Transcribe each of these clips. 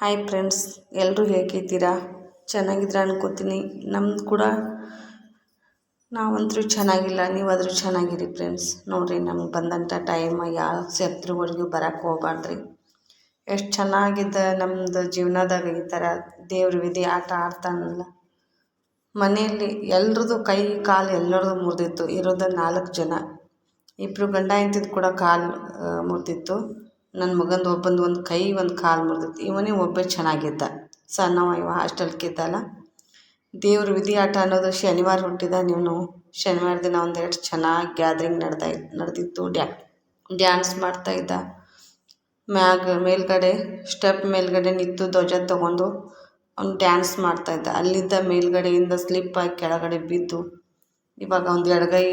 Hi friends ಎಲ್ಲರೂ ಹೇಗಿದ್ದೀರಾ? ಚೆನ್ನಾಗಿದ್ದೀರಾ ಅನ್ಕೋತೀನಿ. ನಮ್ದು ಕೂಡ ನಾವಂತರೂ ಚೆನ್ನಾಗಿಲ್ಲ, ನೀವಾದರೂ ಚೆನ್ನಾಗಿರಿ ಫ್ರೆಂಡ್ಸ್ ನೋಡಿರಿ ನಮ್ಗೆ ಬಂದಂಥ ಟೈಮ್ ಯಾವ ಶತ್ರುಗಳಿಗೂ ಬರೋಕ್ಕೆ ಹೋಗ್ಬಾರ್ದ್ರಿ. ಎಷ್ಟು ಚೆನ್ನಾಗಿದ್ದ ನಮ್ಮದು ಜೀವನದಾಗ ಈ ಥರ ದೇವ್ರ ವಿಧಿ ಆಟ ಆಡ್ತಾನಲ್ಲ. ಮನೆಯಲ್ಲಿ ಎಲ್ರದ್ದು ಕೈ, ಕಾಲು ಎಲ್ಲರದು ಮುರಿದಿತ್ತು. ಇರೋದು ನಾಲ್ಕು ಜನ. ಇಬ್ಬರು ಗಂಡ ಹೆಂಡ್ತಿದ್ದು ಕೂಡ ಕಾಲು ಮುರಿದಿತ್ತು. ನನ್ನ ಮಗಂದು ಒಬ್ಬಂದು ಒಂದು ಕೈ, ಒಂದು ಕಾಲು ಮುರಿದಿತ್ತು. ಇವನೇ ಒಬ್ಬ ಚೆನ್ನಾಗಿದ್ದ. ಸಣ್ಣವ ಇವ ಹಾಸ್ಟೆಲ್ಗಿದ್ದಲ್ಲ ದೇವ್ರ ವಿಧಿ ಆಟ ಅನ್ನೋದು ಶನಿವಾರ ಹುಟ್ಟಿದ. ನೀವು ಶನಿವಾರ ದಿನ ಒಂದೆರಡು ಚೆನ್ನಾಗಿ ಗ್ಯಾದ್ರಿಂಗ್ ನಡ್ದಾ ನಡೆದಿತ್ತು. ಡ್ಯಾ, ಡ್ಯಾನ್ಸ್ ಮಾಡ್ತಾಯಿದ್ದ ಮ್ಯಾಗ ಮೇಲ್ಗಡೆ, ಸ್ಟೆಪ್ ಮೇಲ್ಗಡೆ ನಿಂತು ಧ್ವಜ ತಗೊಂಡು ಅವ್ನು ಡ್ಯಾನ್ಸ್ ಮಾಡ್ತಾಯಿದ್ದ ಅಲ್ಲಿದ್ದ ಮೇಲ್ಗಡೆಯಿಂದ ಸ್ಲಿಪ್ ಆಗಿ ಕೆಳಗಡೆ ಬಿದ್ದು, ಇವಾಗ ಒಂದು ಎಡಗೈ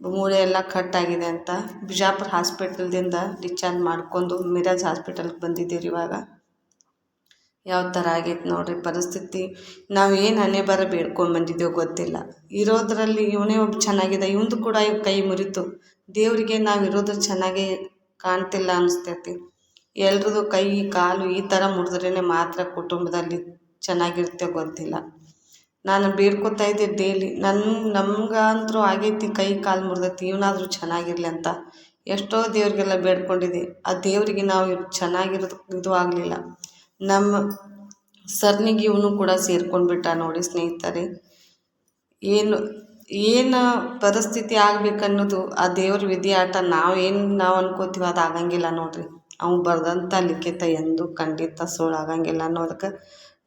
ಮೂಳೆ ಎಲ್ಲ ಕಟ್ಟಾಗಿದೆ ಅಂತ ಬಿಜಾಪುರ ಹಾಸ್ಪಿಟಲ್ದಿಂದ ಡಿಸ್ಚಾರ್ಜ್ ಮಾಡ್ಕೊಂಡು ಮಿರಾಜ್ ಹಾಸ್ಪಿಟಲ್ಗೆ ಬಂದಿದ್ದೀವಿ ಇವಾಗ. ಯಾವ ಥರ ಆಗೈತೆ ನೋಡಿರಿ ಪರಿಸ್ಥಿತಿ. ನಾವು ಏನು ಹಣೆ ಬರ ಬೇಡ್ಕೊಂಬಂದಿದ್ದೇವೆ ಗೊತ್ತಿಲ್ಲ. ಇರೋದರಲ್ಲಿ ಇವನೇ ಒಬ್ಬ ಚೆನ್ನಾಗಿದೆ, ಇವಂದು ಕೂಡ ಕೈ ಮುರಿತು. ದೇವರಿಗೆ ನಾವು ಇರೋದು ಚೆನ್ನಾಗೇ ಕಾಣ್ತಿಲ್ಲ ಅನಿಸ್ತೈತಿ. ಎಲ್ರದ್ದು ಕೈ, ಕಾಲು ಈ ಥರ ಮುರಿದ್ರೇ ಮಾತ್ರ ಕುಟುಂಬದಲ್ಲಿ ಚೆನ್ನಾಗಿರುತ್ತೆ ಗೊತ್ತಿಲ್ಲ. ನಾನು ಬೇಡ್ಕೊತಾ ಇದ್ದೆ ಡೇಲಿ ನನ್ನ ನಮ್ಗಂತೂ ಆಗೈತಿ ಕೈ ಕಾಲು ಮುರಿದೈತಿ, ಇವನಾದರೂ ಚೆನ್ನಾಗಿರಲಿ ಅಂತ. ಎಷ್ಟೋ ದೇವರಿಗೆಲ್ಲ ಬೇಡ್ಕೊಂಡಿದ್ದೆ ಆ ದೇವರಿಗೆ ನಾವು ಚೆನ್ನಾಗಿರೋದು ಇದು ಆಗಲಿಲ್ಲ. ನಮ್ಮ ಸರ್ನಿಗೆ ಇವನು ಕೂಡ ಸೇರ್ಕೊಂಡ್ಬಿಟ್ಟ ನೋಡಿ ಸ್ನೇಹಿತರೆ. ಏನು ಏನು ಪರಿಸ್ಥಿತಿ ಆಗಬೇಕನ್ನೋದು ಆ ದೇವ್ರ ವಿಧಿ ಆಟ ನಾವು ಏನು ನಾವು ಅನ್ಕೋತೀವಿ ಅದು ಆಗಂಗಿಲ್ಲ ನೋಡಿರಿ. ಅವ್ನು ಬರೆದಂಥ ಲಿಖಿತ ಎಂದು ಖಂಡಿತ ಸುಳ್ಳು ಆಗಂಗಿಲ್ಲ ಅನ್ನೋದಕ್ಕೆ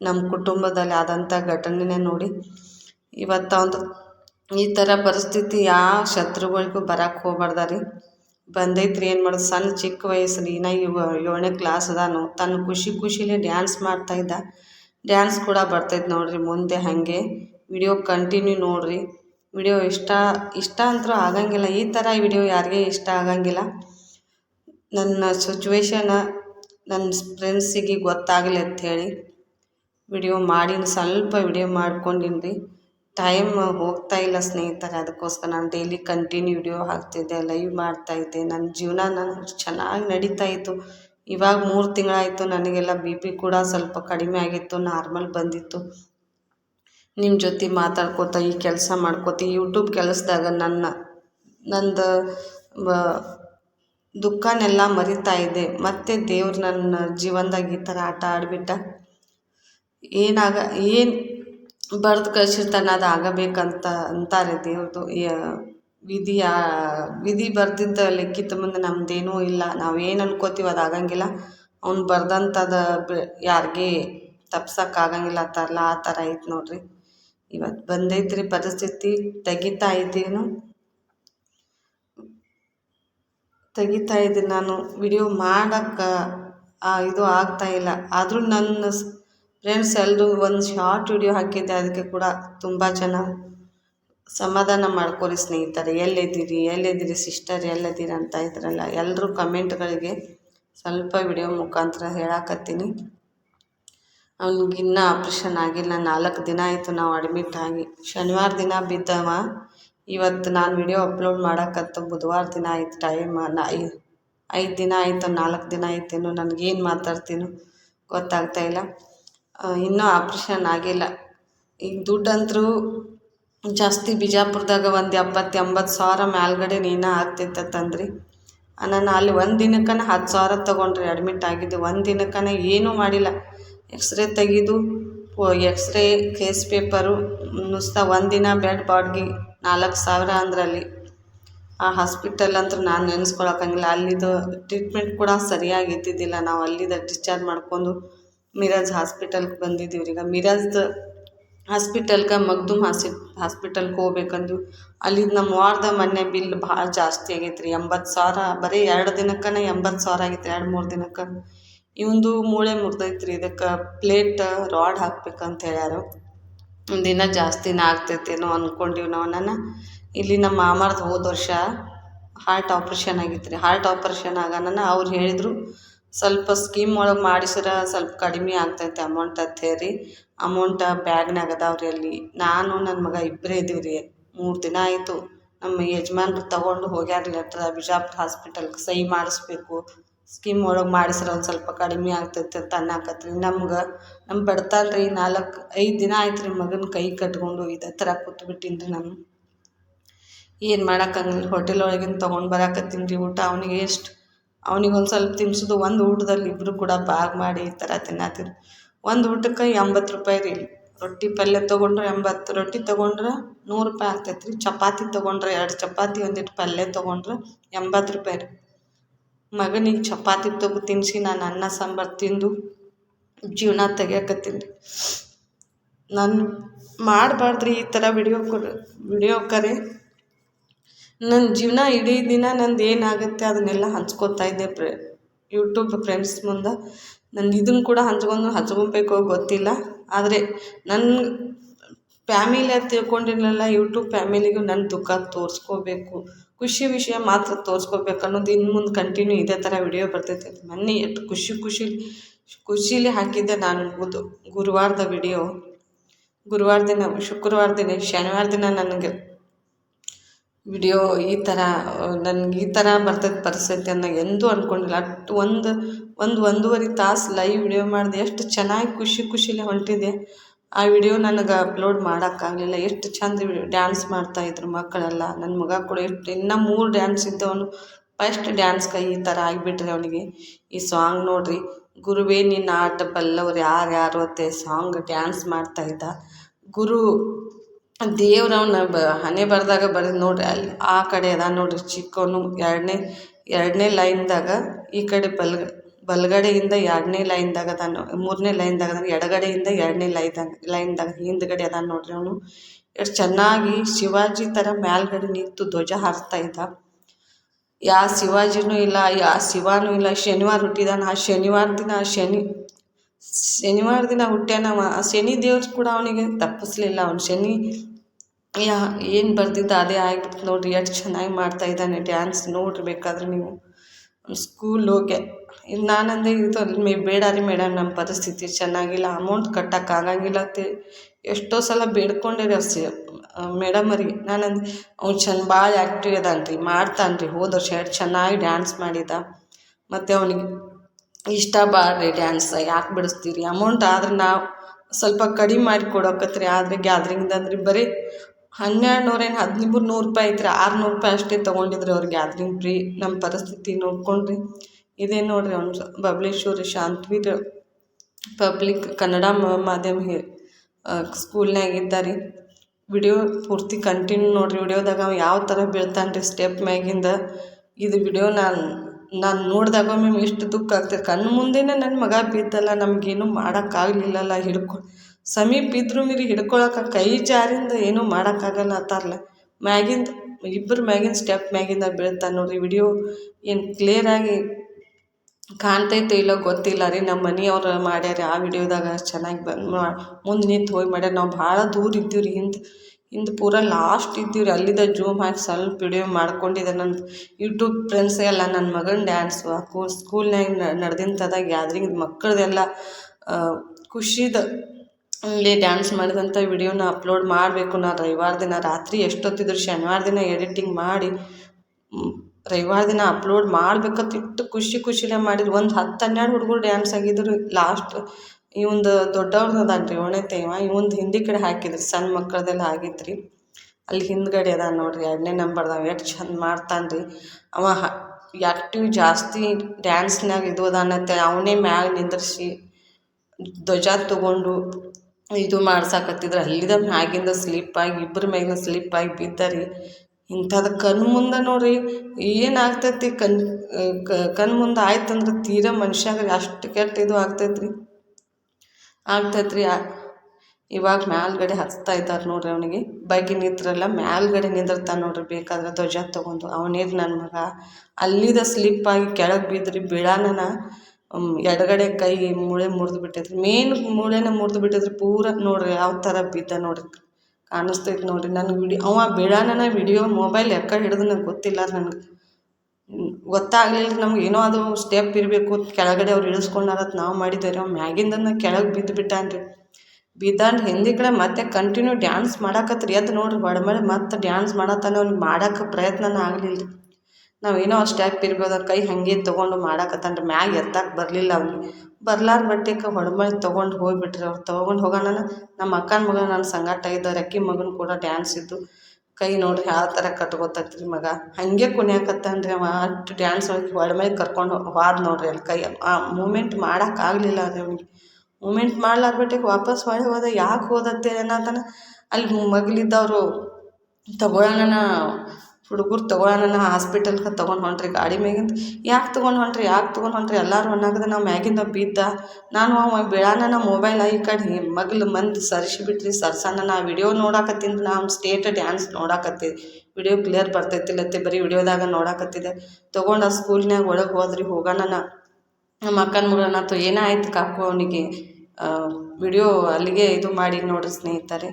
ನಮ್ಮ ಕುಟುಂಬದಲ್ಲಿ ಆದಂಥ ಘಟನೆನೇ ನೋಡಿ. ಇವತ್ತು ಒಂದು ಈ ಥರ ಪರಿಸ್ಥಿತಿ ಯಾವ ಶತ್ರುಗಳಿಗೂ ಬರಕ್ಕೆ ಹೋಗ್ಬಾರ್ದ ರೀ. ಬಂದೈತ್ರಿ ಏನು ಮಾಡೋದು? ಸಣ್ಣ ಚಿಕ್ಕ ವಯಸ್ಸು ರೀ ಇನ್ನು ಇವ ಏಳನೇ ಕ್ಲಾಸ್ ಅದಾನು. ತನ್ನ ಖುಷಿ ಖುಷಿಲಿ ಡ್ಯಾನ್ಸ್ ಮಾಡ್ತಾ ಇದ್ದ. ಡ್ಯಾನ್ಸ್ ಕೂಡ ಬರ್ತೈತೆ ನೋಡಿರಿ ಮುಂದೆ ಹಾಗೆ. ವಿಡಿಯೋ ಕಂಟಿನ್ಯೂ ನೋಡಿರಿ. ವಿಡಿಯೋ ಇಷ್ಟ ಇಷ್ಟ ಅಂತೂ ಆಗಂಗಿಲ್ಲ. ಈ ಥರ ವಿಡಿಯೋ ಯಾರಿಗೆ ಇಷ್ಟ ಆಗಂಗಿಲ್ಲ. ನನ್ನ ಸಿಚುವೇಶನ ನನ್ನ ಫ್ರೆಂಡ್ಸಿಗೆ ಗೊತ್ತಾಗಲಿ ಅಂಥೇಳಿ ವಿಡಿಯೋ ಮಾಡೀನಿ ಸ್ವಲ್ಪ ವಿಡಿಯೋ ಮಾಡ್ಕೊಂಡಿನಿ ಟೈಮ್ ಹೋಗ್ತಾ ಇಲ್ಲ ಸ್ನೇಹಿತರೆ, ಅದಕ್ಕೋಸ್ಕರ ನಾನು ಡೈಲಿ ಕಂಟಿನ್ಯೂ ವಿಡಿಯೋ ಹಾಕ್ತಿದ್ದೆ ಲೈವ್ ಮಾಡ್ತಾ ಇದ್ದೆ. ನನ್ನ ಜೀವನ ನಾನು ಚೆನ್ನಾಗಿ ನಡೀತಾ ಇತ್ತು. ಇವಾಗ ಮೂರು ತಿಂಗಳಾಯಿತು, ನನಗೆಲ್ಲ ಬಿ ಪಿ ಕೂಡ ಸ್ವಲ್ಪ ಕಡಿಮೆ ಆಗಿತ್ತು ನಾರ್ಮಲ್ ಬಂದಿತ್ತು. ನಿಮ್ಮ ಜೊತೆ ಮಾತಾಡ್ಕೋತ ಈ ಕೆಲಸ ಮಾಡ್ಕೋತ ಯೂಟ್ಯೂಬ್ ಕೆಲಸದಾಗ ನನ್ನ, ನಂದು ದುಃಖನೆಲ್ಲ ಮರಿತಾ ಇದ್ದೆ ಮತ್ತು ದೇವ್ರು ನನ್ನ ಜೀವನದಾಗ ಈ ಥರ ಆಟ ಆಡಿಬಿಟ್ಟ. ಏನಾಗ, ಏನು ಬರ್ದು ಕಳ್ಸಿರ್ತಾನೆ ಅದು ಆಗಬೇಕಂತ ಅಂತಾರೆ ದೇವ್ರದು. ವಿಧಿ ವಿಧಿ ಬರೆದಿದ್ದ ಲಿಖಿತ ಮುಂದೆ ನಮ್ಮದೇನೂ ಇಲ್ಲ. ನಾವು ಏನು ಅನ್ಕೋತೀವಿ ಅದು ಆಗಂಗಿಲ್ಲ. ಅವ್ನು ಬರ್ದಂಥದ್ದು ಯಾರಿಗೆ ತಪ್ಸೋಕ್ಕಾಗಂಗಿಲ್ಲ ಅಂತಾರಲ್ಲ, ಆ ಥರ ಐತೆ ನೋಡಿರಿ. ಇವತ್ತು ಬಂದೈತ್ರಿ ಪರಿಸ್ಥಿತಿ. ತೆಗಿತಾ ಇದ್ದೀನು. ತೆಗಿತಾ ಇದ್ದೀನಿ ನಾನು. ವಿಡಿಯೋ ಮಾಡೋಕ್ಕೆ ಇದು ಆಗ್ತಾಯಿಲ್ಲ ಆದರೂ ನನ್ನ ಫ್ರೆಂಡ್ಸ್ ಎಲ್ಲರೂ ಒಂದು ಶಾರ್ಟ್ ವಿಡಿಯೋ ಹಾಕಿದ್ದೆ, ಅದಕ್ಕೆ ಕೂಡ ತುಂಬ ಜನ ಸಮಾಧಾನ ಮಾಡ್ಕೊರಿ ಸ್ನೇಹಿತರೆ. ಎಲ್ಲಿದ್ದೀರಿ? ಎಲ್ಲಿದ್ದೀರಿ ಸಿಸ್ಟರ್ ಎಲ್ಲಿದ್ದೀರಿ ಅಂತ ಇದ್ರಲ್ಲ ಎಲ್ಲರೂ ಕಮೆಂಟ್ಗಳಿಗೆ ಸ್ವಲ್ಪ ವಿಡಿಯೋ ಮುಖಾಂತರ ಹೇಳಾಕತ್ತೀನಿ. ಅವ್ನಿಗೆ ಇನ್ನೂ ಆಪ್ರೇಷನ್ ಆಗಿಲ್ಲ, ನಾಲ್ಕು ದಿನ ಆಯಿತು ನಾವು ಅಡ್ಮಿಟ್ ಆಗಿ. ಶನಿವಾರ ದಿನ ಬಿದ್ದವ, ಇವತ್ತು ನಾನು ವಿಡಿಯೋ ಅಪ್ಲೋಡ್ ಮಾಡೋಕತ್ತು, ಬುಧವಾರ ದಿನ ಆಯ್ತು ಟೈಮ್ ಐದು ಐದು ದಿನ ಆಯಿತು, ನಾಲ್ಕು ದಿನ ಆಯ್ತೇನೋ ನನಗೇನು ಮಾತಾಡ್ತೀನೋ ಗೊತ್ತಾಗ್ತಾಯಿಲ್ಲ ಇನ್ನೂ ಆಪ್ರೇಷನ್ ಆಗಿಲ್ಲ. ಈಗ ದುಡ್ಡಂತೂ ಜಾಸ್ತಿ ಬಿಜಾಪುರದಾಗ ಒಂದು ಎಪ್ಪತ್ತು ಎಂಬತ್ತು ಸಾವಿರ ಮೇಲ್ಗಡೆ ನೀನು ಆಗ್ತಿತ್ತಂದ್ರಿ ನಾನು ಅಲ್ಲಿ ಒಂದು ದಿನಕ್ಕನ ಹತ್ತು ಸಾವಿರ ತೊಗೊಂಡ್ರಿ ಅಡ್ಮಿಟ್ ಆಗಿದ್ದು. ಒಂದು ದಿನಕ್ಕನ ಏನೂ ಮಾಡಿಲ್ಲ. ಎಕ್ಸ್ರೇ ತೆಗೆದು ಎಕ್ಸ್ರೇ ಕೇಸ್ ಪೇಪರು ನುಸ್ತ ಒಂದು ದಿನ ಬೆಡ್ ಬಾಡ್ಗಿ ನಾಲ್ಕು ಸಾವಿರ ಅಂದ್ರಲ್ಲಿ. ಆ ಹಾಸ್ಪಿಟಲ್ ಅಂತೂ ನಾನು ನೆನೆಸ್ಕೊಳಕ್ಕಂಗಿಲ್ಲ ಅಲ್ಲಿದು ಟ್ರೀಟ್ಮೆಂಟ್ ಕೂಡ ಸರಿಯಾಗಿ ಇದ್ದಿದ್ದಿಲ್ಲ. ನಾವು ಅಲ್ಲಿದ ಡಿಸ್ಚಾರ್ಜ್ ಮಾಡ್ಕೊಂಡು ಮಿರಾಜ್ ಹಾಸ್ಪಿಟಲ್ಗೆ ಬಂದಿದ್ದೀವಿ ರೀ. ಈಗ ಮಿರಾಜ್ದು ಹಾಸ್ಪಿಟಲ್ಗೆ ಮಗ್ದುಮ್ ಹಾಸಿ ಹಾಸ್ಪಿಟಲ್ಗೆ ಹೋಗ್ಬೇಕಂದು ಅಲ್ಲಿ ನಮ್ಮ ವಾರ್ದ ಮೊನ್ನೆ ಬಿಲ್ ಭಾಳ ಜಾಸ್ತಿ ಆಗೈತೆ ರೀ. ಎಂಬತ್ತು ಸಾವಿರ, ಬರೀ ಎರಡು ದಿನಕ್ಕನೇ ಎಂಬತ್ತು ಸಾವಿರ ಆಗೈತೆ, ಎರಡು ಮೂರು ದಿನಕ್ಕೆ. ಇವಂದು ಮೂಳೆ ಮುರಿದೈತೆ ರೀ. ಇದಕ್ಕೆ ಪ್ಲೇಟ್, ರಾಡ್ ಹಾಕ್ಬೇಕಂತ ಹೇಳ್ಯಾರ. ದಿನ ಜಾಸ್ತಿನೇ ಆಗ್ತೈತೇನೋ ಅಂದ್ಕೊಂಡೀವಿ ನಾವು ನಾನು ಇಲ್ಲಿ ನಮ್ಮ ಮಾಮಾರ್ದು ಹೋದ ವರ್ಷ ಹಾರ್ಟ್ ಆಪ್ರೇಷನ್ ಆಗಿತ್ತು ರೀ. ಹಾರ್ಟ್ ಆಪ್ರೇಷನ್ ನಾನು ಅವ್ರು ಹೇಳಿದರು ಸ್ವಲ್ಪ ಸ್ಕೀಮ್ ಒಳಗೆ ಮಾಡಿಸಿರ ಸ್ವಲ್ಪ ಕಡಿಮೆ ಆಗ್ತೈತೆ ಅಮೌಂಟ್ ಅಂತ ಹೇಳಿ. ಅಮೌಂಟ ಬ್ಯಾಗ್ನಾಗ ಅದಾವೆ ರೀ ಅಲ್ಲಿ. ನಾನು ನನ್ನ ಮಗ ಇಬ್ಬರೇ ಇದೀವಿ ರೀ. ಮೂರು ದಿನ ಆಯಿತು. ನಮ್ಮ ಯಜಮಾನ್ರು ತಗೊಂಡು ಹೋಗ್ಯಾರ ಲೆಟ್ರ ಬಿಜಾಪುರ ಹಾಸ್ಪಿಟಲ್ಗೆ ಸಹಿ ಮಾಡಿಸ್ಬೇಕು. ಸ್ಕೀಮ್ ಒಳಗೆ ಮಾಡಿಸ್ರೆ ಒಂದು ಸ್ವಲ್ಪ ಕಡಿಮೆ ಆಗ್ತೈತೆ ಅಂತ ಅನ್ನಕತ್ರಿ ನಮ್ಗೆ ನಮ್ಮ ಬಡತನ ರೀ ನಾಲ್ಕು, ಐದು ದಿನ ಆಯ್ತು ರೀ ಮಗನ ಕೈ ಕಟ್ಕೊಂಡು ಇದೇ ಥರ ಕೂತ್ಬಿಟ್ಟಿನಿ ರೀ ನಾನು ಏನು ಮಾಡೋಕ್ಕಂಗಿಲ್ಲ ಹೋಟೆಲ್ ಒಳಗಿಂದ ತೊಗೊಂಡು ಬರಾಕತ್ತೀನಿ ರೀ ಊಟ. ಅವನಿಗೆ ಎಷ್ಟು ಅವ್ನಿಗೆ ಒಂದು ಸ್ವಲ್ಪ ತಿನ್ಸೋದು, ಒಂದು ಊಟದಲ್ಲಿ ಇಬ್ಬರು ಕೂಡ ಬಾಗ್ ಮಾಡಿ ಈ ಥರ ತಿನ್ನತ್ತಿದ್ರು ಒಂದು ಊಟಕ್ಕೆ ಎಂಬತ್ತು ರೂಪಾಯಿ ರೀ. ರೊಟ್ಟಿ ಪಲ್ಯ ತೊಗೊಂಡ್ರೆ ಎಂಬತ್ತು, ರೊಟ್ಟಿ ತೊಗೊಂಡ್ರೆ ನೂರು ರೂಪಾಯಿ ಆಗ್ತೈತೆ ರೀ ಚಪಾತಿ ತೊಗೊಂಡ್ರೆ ಎರಡು ಚಪಾತಿ ಒಂದಿಟ್ಟು ಪಲ್ಯ ತೊಗೊಂಡ್ರೆ ಎಂಬತ್ತು ರೂಪಾಯಿ ರೀ. ಮಗನಿಗೆ ಚಪಾತಿ ತೊಗೊ ತಿನ್ನಿಸಿ ನಾನು ಅನ್ನ, ಸಾಂಬಾರು ತಿಂದು ಜೀವನ ತೆಗಿಯಕತ್ತೀನಿ. ರೀ ನಾನು ಮಾಡಬಾರ್ದು ರೀ ಈ ಥರ ವಿಡಿಯೋ ಕೊಡು, ವಿಡಿಯೋ ಕರೆ. ನನ್ನ ಜೀವನ ಇಡೀ ದಿನ ನಂದು ಏನಾಗುತ್ತೆ ಅದನ್ನೆಲ್ಲ ಹಂಚ್ಕೋತಾ ಇದ್ದೆ ಪ್ರೆ ಯೂಟ್ಯೂಬ್ ಫ್ರೆಂಡ್ಸ್ ಮುಂದೆ. ನಾನು ಇದನ್ನು ಕೂಡ ಹಂಚ್ಕೊಂಡು ಹಂಚ್ಕೊಬೇಕೋ ಗೊತ್ತಿಲ್ಲ. ಆದರೆ ನನ್ನ ಫ್ಯಾಮಿಲಿ ಅಂತ ತಿಳ್ಕೊಂಡಿರಲಿಲ್ಲ ಯೂಟ್ಯೂಬ್ ಫ್ಯಾಮಿಲಿಗೂ ನನ್ನ ದುಃಖ ತೋರಿಸ್ಕೋಬೇಕು. ಖುಷಿ ವಿಷಯ ಮಾತ್ರ ತೋರಿಸ್ಕೋಬೇಕು ಅನ್ನೋದು ಇನ್ನು ಮುಂದೆ ಕಂಟಿನ್ಯೂ ಇದೇ ಥರ ವಿಡಿಯೋ ಬರ್ತೈತೆ. ಮೊನ್ನೆ ಎಷ್ಟು ಖುಷಿ ಖುಷಿ, ಖುಷಿಲಿ ಹಾಕಿದ್ದೆ ನಾನು ಬುಧ ಗುರುವಾರದ ವಿಡಿಯೋ ಗುರುವಾರ ದಿನ, ಶುಕ್ರವಾರ ದಿನ, ಶನಿವಾರ ದಿನ ನನಗೆ ವಿಡಿಯೋ ಈ ಥರ ನನ್ಗೆ ಈ ಥರ ಬರ್ತೈತೆ ಪರಿಸ್ಥಿತಿ ಅನ್ನೋ ಎಂದೂ ಅಂದ್ಕೊಂಡಿಲ್ಲ ಅಷ್ಟು ಒಂದು ಒಂದು ಒಂದೂವರೆ ತಾಸು ಲೈವ್ ವಿಡಿಯೋ ಮಾಡಿದೆ, ಎಷ್ಟು ಚೆನ್ನಾಗಿ ಖುಷಿ ಖುಷಿಲೇ ಹೊಂಟಿದೆ. ಆ ವಿಡಿಯೋ ನನಗೆ ಅಪ್ಲೋಡ್ ಮಾಡೋಕ್ಕಾಗಲಿಲ್ಲ. ಎಷ್ಟು ಚಂದ ಡ್ಯಾನ್ಸ್ ಮಾಡ್ತಾಯಿದ್ರು ಮಕ್ಕಳೆಲ್ಲ. ನನ್ನ ಮಗ ಕೂಡ ಎಷ್ಟು ಇನ್ನೂ ಮೂರು ಡ್ಯಾನ್ಸ್ ಇದ್ದವನು ಫಸ್ಟ್ ಕೈ ಈ ಥರ ಆಗಿಬಿಟ್ರೆ ಅವನಿಗೆ. ಈ ಸಾಂಗ್ ನೋಡಿರಿ. ಗುರುವೇ, ನಿನ್ನ ಆಟ ಬಲ್ಲವ್ರು ಯಾರು ಯಾರು ಅತ್ತೆ ಸಾಂಗ್ ಡ್ಯಾನ್ಸ್ ಮಾಡ್ತಾಯಿದ್ದ ಗುರು ದೇವ್ರು ಅವನ ಬ, ಹಣೆ ಬರ್ದಾಗ ಬರೆದು ನೋಡ್ರಿ, ಅಲ್ಲಿ ಆ ಕಡೆ ಅದ ನೋಡ್ರಿ ಚಿಕ್ಕವನು ಎರಡನೇ ಎರಡನೇ ಲೈನ್ದಾಗ ಈ ಕಡೆ ಬಲ್, ಬಲಗಡೆಯಿಂದ ಎರಡನೇ ಲೈನ್ದಾಗ ಅದಾನ, ಮೂರನೇ ಲೈನ್ದಾಗ ಅದ ಎಡಗಡೆಯಿಂದ ಎರಡನೇ ಲೈನ್ದಾಗ ಲೈನ್ದಾಗ ಹಿಂದ್ಗಡೆ ಅದಾನ ನೋಡ್ರಿ ಅವನು. ಎಷ್ಟು ಚೆನ್ನಾಗಿ ಶಿವಾಜಿ ಥರ ಮ್ಯಾಲ್ಗಡೆ ನಿಂತು ಧ್ವಜ ಹಾರಿಸ್ತಾ ಇದ್ದ. ಯಾವ ಶಿವಾಜಿನೂ ಇಲ್ಲ ಯಾವ ಶಿವನೂ ಇಲ್ಲ, ಶನಿವಾರ ಹುಟ್ಟಿದಾನ, ಆ ಶನಿವಾರ ದಿನ, ಶನಿ, ಶನಿವಾರ ದಿನ ಹುಟ್ಟ್ಯಾನವ ಆ ಶನಿ ದೇವ್ರು ಕೂಡ ಅವನಿಗೆ ತಪ್ಪಿಸ್ಲಿಲ್ಲ, ಅವ್ನು ಶನಿ ಯಾ, ಏನು ಬರ್ದಿದ್ದ ಅದೇ ಆಗ್ಬಿಡ್ತು ನೋಡಿರಿ, ಎಷ್ಟು ಚೆನ್ನಾಗಿ ಮಾಡ್ತಾ ಇದ್ದಾನೆ ಡ್ಯಾನ್ಸ್ ನೋಡಿರಿ ಬೇಕಾದ್ರೆ ನೀವು. ಸ್ಕೂಲ್ ಹೋಗೆ. ಇದು ನಾನಂದೆ ಇದು ಮೇ ಬೇಡ ರೀ ಮೇಡಮ್ ನಮ್ಮ ಪರಿಸ್ಥಿತಿ ಚೆನ್ನಾಗಿಲ್ಲ ಅಮೌಂಟ್ ಕಟ್ಟೋಕ್ಕಾಗಂಗಿಲ್ಲ ಅಂತ. ಎಷ್ಟೋ ಸಲ ಬೇಡ್ಕೊಂಡೆ ರೀ ಅವ್ರು ಮೇಡಮ್ ರೀ ನಾನಂದು, ಅವ್ನು ಚೆನ್ನ ಭಾಳ ಆ್ಯಕ್ಟಿವ್ ಅದಾನ ರೀ, ಮಾಡ್ತಾನೆ ರೀ, ಹೋದ ವರ್ಷ ಎಷ್ಟು ಚೆನ್ನಾಗಿ ಡ್ಯಾನ್ಸ್ ಮಾಡಿದ. ಮತ್ತು ಅವನಿಗೆ ಇಷ್ಟ ಭಾಳ ರೀ ಡ್ಯಾನ್ಸ್ ಯಾಕೆ ಬಿಡಿಸ್ತೀರಿ? ಅಮೌಂಟ್ ಆದ್ರೆ ನಾವು ಸ್ವಲ್ಪ ಕಡಿಮೆ ಮಾಡಿ ಕೊಡೋಕತ್ರಿ, ಆದರೆ ಗ್ಯಾದ್ರಿಂಗ್ದಂದ್ರೆ ಬರೀ ಹನ್ನೆರಡು ನೂರೇನು ಹದಿಮೂರು ನೂರು ರೂಪಾಯಿ ಐತ್ರಿ, ಆರುನೂರು ರೂಪಾಯಿ ಅಷ್ಟೇ ತೊಗೊಂಡಿದ್ರು ಅವ್ರು ಗ್ಯಾದ್ರಿಂಗ್ ಫ್ರೀ ನಮ್ಮ ಪರಿಸ್ಥಿತಿ ನೋಡ್ಕೊಂಡ್ರಿ. ಇದೇ ನೋಡಿರಿ ಅವ್ನು ಬಬಲೇಶ್ವರಿ ಶಾಂತವೀರ್ ಪಬ್ಲಿಕ್ ಕನ್ನಡ ಮಾಧ್ಯಮ ಸ್ಕೂಲ್ನಾಗ ಇದ್ದಾರೆ. ವಿಡಿಯೋ ಪೂರ್ತಿ ಕಂಟಿನ್ಯೂ ನೋಡಿರಿ. ವಿಡಿಯೋದಾಗ ಅವ ಯಾವ ಥರ ಬೀಳ್ತಾನೆ ರೀ ಸ್ಟೆಪ್ ಮ್ಯಾಗಿಂದ. ಇದು ವಿಡಿಯೋ ನಾನು ನಾನು ನೋಡಿದಾಗ ಒಮ್ಮೆ ಎಷ್ಟು ದುಃಖ ಆಗ್ತದೆ. ಕಣ್ಣು ಮುಂದೆನೇ ನನ್ನ ಮಗ ಬಿದ್ದಲ್ಲ ನಮಗೇನು ಮಾಡೋಕ್ಕಾಗಲಿಲ್ಲಲ್ಲ, ಹಿಡ್ಕೊ ಸಮೀಪ ಇದ್ರೂ ಮೀರಿ ಹಿಡ್ಕೊಳಕ್ಕೆ ಕೈ ಜಾರಿಂದ ಏನೂ ಮಾಡೋಕ್ಕಾಗಲ್ಲ ಅಂತಾರಲ್ಲ ಮ್ಯಾಗಿಂದ ಇಬ್ಬರು ಮ್ಯಾಗಿನ ಸ್ಟೆಪ್ ಮ್ಯಾಗಿಂದ ಬೀಳ್ತಾನೆ ನೋಡಿರಿ ವಿಡಿಯೋ ಏನು ಕ್ಲಿಯರಾಗಿ ಕಾಣ್ತೈತೆ ಇಲ್ಲೋ ಗೊತ್ತಿಲ್ಲ ರೀ. ನಮ್ಮ ಮನೆಯವ್ರು ಮಾಡ್ಯಾರ ಆ ವಿಡಿಯೋದಾಗ ಚೆನ್ನಾಗಿ ಬಂದು ಮುಂದೆ ನಿಂತು ಹೋಗಿ ಮಾಡ್ಯಾರ. ನಾವು ಭಾಳ ದೂರ ಇದ್ದೀವಿ ರೀ. ಹಿಂದೆ ಹಿಂದೆ ಪೂರ ಲಾಸ್ಟ್ ಇದ್ದೀವಿ ರೀ. ಅಲ್ಲಿದ್ದ ಜೂಮ್ ಹಾಕಿ ಸ್ವಲ್ಪ ವಿಡಿಯೋ ಮಾಡ್ಕೊಂಡಿದ್ದೆ ನನ್ನ ಯೂಟ್ಯೂಬ್ ಫ್ರೆಂಡ್ಸ್ ಎಲ್ಲ ನನ್ನ ಮಗನ ಡ್ಯಾನ್ಸು ಆ ಸ್ಕೂಲ್ನಾಗ ನಡೆದಿಂತದ ಗ್ಯಾದ್ರಿಂಗ್ ಮಕ್ಕಳದೆಲ್ಲ ಖುಷಿದ ಅಲ್ಲಿ ಡ್ಯಾನ್ಸ್ ಮಾಡಿದಂಥ ವಿಡಿಯೋನ ಅಪ್ಲೋಡ್ ಮಾಡಬೇಕು. ನಾನು ರವಿವಾರ ದಿನ, ರಾತ್ರಿ ಎಷ್ಟೊತ್ತಿದ್ರು ಶನಿವಾರ ದಿನ ಎಡಿಟಿಂಗ್ ಮಾಡಿ ರವಿವಾರ ದಿನ ಅಪ್ಲೋಡ್ ಮಾಡ್ಬೇಕಂತ ಇಟ್ಟು ಖುಷಿ ಖುಷಿಲೇ ಮಾಡಿದ್ರು. ಒಂದು ಹತ್ತು ಹನ್ನೆರಡು ಹುಡುಗರು ಡ್ಯಾನ್ಸ್ ಆಗಿದ್ರು. ಲಾಸ್ಟ್ ಇವಂದು ದೊಡ್ಡವ್ರದ್ದು ಅದಾನ ರೀ ಓಣೆತೆ ಇವ ಇವಂದು ಹಿಂದಿ ಕಡೆ ಹಾಕಿದ್ರು. ಸಣ್ಣ ಮಕ್ಕಳದೆಲ್ಲ ಆಗಿತ್ತು ಅಲ್ಲಿ ಹಿಂದ್ಗಡೆ ಅದ ನೋಡ್ರಿ, ಎರಡನೇ ನಂಬರ್ದಾಗ ಎಷ್ಟು ಚಂದ ಮಾಡ್ತಾನೆ ರೀ. ಅವ ಆ್ಯಕ್ಟಿವ್ ಜಾಸ್ತಿ ಡ್ಯಾನ್ಸ್ನಾಗ ಇದು ಅದಾನತ್ತೆ ಅವನೇ ಮ್ಯಾಗ ನಿಂದ್ರಿಸಿ ಧ್ವಜ ತೊಗೊಂಡು ಇದು ಮಾಡ್ಸಕತ್ತಿದ್ರು. ಅಲ್ಲಿದ ಮ್ಯಾಗಿಂದ ಸ್ಲಿಪ್ಪಾಗಿ ಇಬ್ಬರ ಮ್ಯಾಗಿಂದ ಸ್ಲಿಪ್ಪಾಗಿ ಬಿದ್ದ ರೀ ಇಂಥದ್ದು ಕಣ್ಣು ಮುಂದೆ ನೋಡಿರಿ, ಏನಾಗ್ತೈತಿ? ಕಣ್ ಕಣ್ಣು ಮುಂದೆ ಆಯ್ತಂದ್ರೆ ತೀರಾ ಮನುಷ್ಯಾಗ ಅಷ್ಟು ಕೆಟ್ಟ ಇದು ಆಗ್ತೈತೆ ರೀ ಇವಾಗ ಮ್ಯಾಲ್ಗಡೆ ಹಚ್ತಾ ಇದ್ದಾರೆ ನೋಡ್ರಿ ಅವನಿಗೆ. ಬೈಕಿ ನಿಂತ್ರಲ್ಲ, ಮ್ಯಾಲ್ಗಡೆ ನಿಂದಿರ್ತಾನೆ ನೋಡ್ರಿ. ಬೇಕಾದ್ರೆ ಧ್ವಜ ತೊಗೊಂಡು. ಅವನೇ ನನ್ನ ಮಗ. ಅಲ್ಲಿದ ಸ್ಲಿಪ್ಪಾಗಿ ಕೆಳಗೆ ಬಿದ್ರಿ, ಬೀಳಾನನ. ಎಡಗಡೆ ಕೈ ಮೂಳೆ ಮುರಿದು ಬಿಟ್ಟಿದ್ರು. ಮೇನ್ ಮೂಳೆನೇ ಮುರಿದು ಬಿಟ್ಟಿದ್ರು ಪೂರ ನೋಡ್ರಿ, ಯಾವ ಥರ ಬಿದ್ದ ನೋಡ್ರಿ. ಕಾಣಿಸ್ತೈತೆ ನೋಡಿರಿ ನನಗೆ ವಿಡಿಯೋ ಅವ ಬೀಳಾನನ ವಿಡಿಯೋ ಮೊಬೈಲ್ ಎಕ್ಕ ಹಿಡಿದು ನಂಗೆ ಗೊತ್ತಿಲ್ಲ ನನಗೆ. ಗೊತ್ತಾಗಲಿಲ್ಲ ನಮ್ಗೆ ಏನೋ ಅದು ಸ್ಟೆಪ್ ಇರಬೇಕು, ಕೆಳಗಡೆ ಅವ್ರು ಇಳಿಸ್ಕೊಂಡಾರತ್ ನಾವು ಮಾಡಿದ್ದೇವೆ ರೀ ಅವ್ನು ಮ್ಯಾಗಿಂದ ಕೆಳಗೆ ಬಿದ್ದು ಬಿಟ್ಟಾನ್ರಿ. ರೀ ಬಿದ್ದಾನ ಹಿಂದಿ ಕಡೆ ಮತ್ತೆ ಕಂಟಿನ್ಯೂ ಡ್ಯಾನ್ಸ್ ಮಾಡಾಕತ್ರಿ. ಎದ್ದು ನೋಡ್ರಿ ಹೊಡ್ಮಳೆ ಮತ್ತೆ ಡ್ಯಾನ್ಸ್ ಮಾಡತ್ತಾನೆ ಅವ್ನಿಗೆ ಮಾಡಕ್ಕೆ ಪ್ರಯತ್ನನೇ ಆಗಲಿಲ್ಲ ರೀ ನಾವು ಏನೋ ಸ್ಟೆಪ್ ಇರ್ಬೋದು, ಕೈ ಹಾಗೆ ತೊಗೊಂಡು ಮಾಡಾಕತ್ತಾನ ರೀ ಮ್ಯಾಗ ಎತ್ತಕ್ಕೆ ಬರಲಿಲ್ಲ ಅವ್ನಿಗೆ ಬರ್ಲಾರ ಮಟ್ಟಕ್ಕೆ ಹೊಡ್ಮಳಿ ತೊಗೊಂಡು ಹೋಗ್ಬಿಟ್ರಿ ಅವ್ರು. ತೊಗೊಂಡು ಹೋಗೋಣ ನಮ್ಮ ಅಕ್ಕನ ಮಗ ನನ್ನ ಸಂಗಾಟ ಇದ್ದವ್ರು, ಅಕ್ಕಿ ಮಗನ ಕೂಡ ಡ್ಯಾನ್ಸ್ ಇದ್ದು, ಕೈ ನೋಡ್ರಿ ಯಾವ ಥರ ಕಟ್ಕೊತೈತೆ ರೀ ಮಗ. ಹಾಗೆ ಕುಣಿಯಾಕತ್ತಾನ ರೀ ಅವ, ಅಷ್ಟು ಡ್ಯಾನ್ಸ್ ಒಳಗೆ ಹೊಳ್ಮಳಿ ಕರ್ಕೊಂಡು ಹೋದ ನೋಡ್ರಿ ಅಲ್ಲಿ ಕೈ. ಆ ಮೂಮೆಂಟ್ ಮಾಡೋಕ್ಕಾಗಲಿಲ್ಲ ರೀ ಅವ್ನಿಗೆ. ಮೂಮೆಂಟ್ ಮಾಡ್ಲಾರ ಬಟ್ಟೆಗೆ ವಾಪಸ್ ಹೊಳೆ ಹೋದ, ಯಾಕೆ ಹೋದತ್ತೆ ಅನ್ನತಾನ ಅಲ್ಲಿ ಮಗಲಿದ್ದವರು ತಗೊಳ್ಳೋಣ ಹುಡುಗರು ತಗೊಳ್ಳೋಣ ಹಾಸ್ಪಿಟಲ್ಗೆ ತೊಗೊಂಡು ಹೊಂಟ್ರಿ, ಗಾಡಿ ಮ್ಯಾಗಿಂದ ಯಾಕೆ ತೊಗೊಂಡು ಹೊಂಟ್ರಿ, ಯಾಕೆ ತೊಗೊಂಡು ಹೊಂಟ್ರಿ, ಎಲ್ಲರೂ ಅನ್ನಕದ ನಾವು ಮ್ಯಾಗಿಂದ ಬಿದ್ದ. ನಾನು ಅವ ಬೀಳಾನ ಮೊಬೈಲ್ ಈ ಕಡೆ ಮಗ್ಲು ಮಂದಿ ಸರಿಸಿ ಬಿಟ್ರಿ ಸರ್ಸನ ನಾ ವಿಡಿಯೋ ನೋಡಾಕತ್ತೀನಿ ನಾನು ಸ್ಟೇಟ್ ಡ್ಯಾನ್ಸ್ ನೋಡಾಕತ್ತಿ. ವಿಡಿಯೋ ಕ್ಲಿಯರ್ ಬರ್ತೈತಿಲ್ಲತ್ತೆ ಬರೀ ವಿಡಿಯೋದಾಗ ನೋಡಾಕತ್ತಿದ್ದೆ. ತೊಗೊಂಡು ಆ ಸ್ಕೂಲ್ನ್ಯಾಗ ಒಳಗೆ ಹೋದ್ರಿ, ಹೋಗೋಣ ನಮ್ಮ ಅಕ್ಕನ ಮಗನ ಅಥವಾ ಏನಾಯ್ತು ಕಾಕು ಅವನಿಗೆ? ವಿಡಿಯೋ ಅಲ್ಲಿಗೆ ಇದು ಮಾಡಿ ನೋಡ್ರಿ ಸ್ನೇಹಿತರೆ.